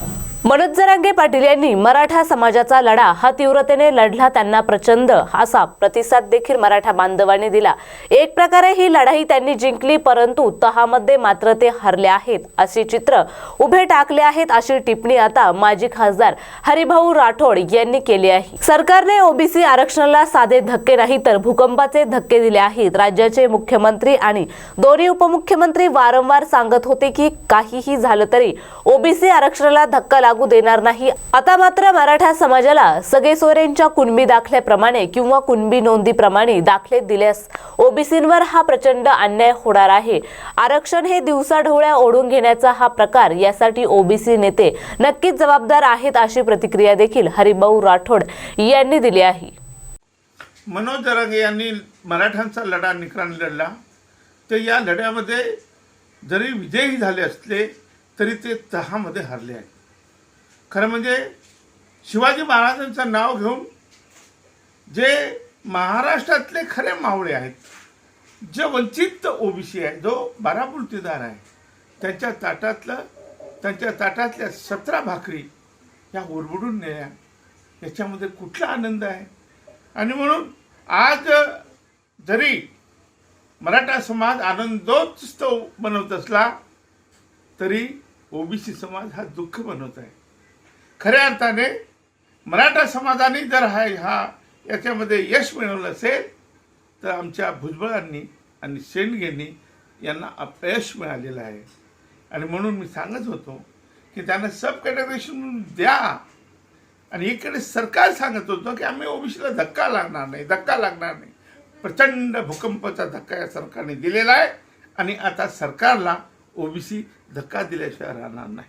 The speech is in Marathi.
you मनोज जरांगे पाटील यांनी मराठा समाजाचा लढा हा तीव्रतेने लढला त्यांना प्रचंड असा प्रतिसाद देखील मराठा बांधवांनी दिला. एक प्रकारे ही लढाई त्यांनी जिंकली परंतु तहामध्ये मात्र ते हरले आहेत असे चित्र उभे टाकले आहेत अशी टिप्पणी आता माजी खासदार हरिभाऊ राठोड यांनी केली आहे. सरकारने ओबीसी आरक्षणाला साधे धक्के नाही तर भूकंपाचे धक्के दिले आहेत. राज्याचे मुख्यमंत्री आणि दोन्ही उपमुख्यमंत्री वारंवार सांगत होते की काहीही झालं तरी ओबीसी आरक्षणाला धक्का लागू लागू देणार नाही. आता मात्र मराठा समाजाला सगळे सोयऱ्यांच्या कुणबी दाखल्याप्रमाणे किंवा कुणबी नोंदीप्रमाणे दाखले दिल्यास ओबीसींवर हा प्रचंड अन्याय होणार आहे. आरक्षण हे दिवसाढोळ्या ओढून घेण्याचा हा प्रकार यासाठी ओबीसी नेते नक्कीच जबाबदार आहेत अशी प्रतिक्रिया देखील हरिभाऊ राठोड यांनी दिली आहे. मनोज जरांगे यांनी मराठ्यांचा लढा निकराने लढला. तर या लढ्यामध्ये जरी विजयी झाले असले तरी ते तहामध्ये हरले आहेत. खरं म्हणजे शिवाजी महाराजांचं नाव घेऊन जे महाराष्ट्रातले खरे मावळे आहेत जे वंचित ओबीसी आहे जो बारापुरतीदार आहे त्यांच्या ताटातलं त्यांच्या ताटातल्या सतरा भाकरी ह्या उरबडून नेल्या. याच्यामध्ये कुठला आनंद आहे? आणि म्हणून आज जरी मराठा समाज आनंदोत्सव बनवत असला तरी ओबीसी समाज हा दुःख बनवत आहे. खऱ्या अर्थाने मराठा समाजाने जर हा हा याच्यामध्ये यश मिळवलं असेल तर आमच्या भुजबळांनी आणि शेंडगेंनी यांना अपयश मिळालेलं आहे. आणि म्हणून मी सांगत होतो की त्यांना सब कॅटेगरीशन द्या. आणि इकडे सरकार सांगत होतं की आम्ही ओबीसीला धक्का लागणार नाही धक्का लागणार नाही. प्रचंड भूकंपाचा धक्का या सरकारने दिलेला आहे आणि आता सरकारला ओबीसी धक्का दिल्याशिवाय राहणार नाही.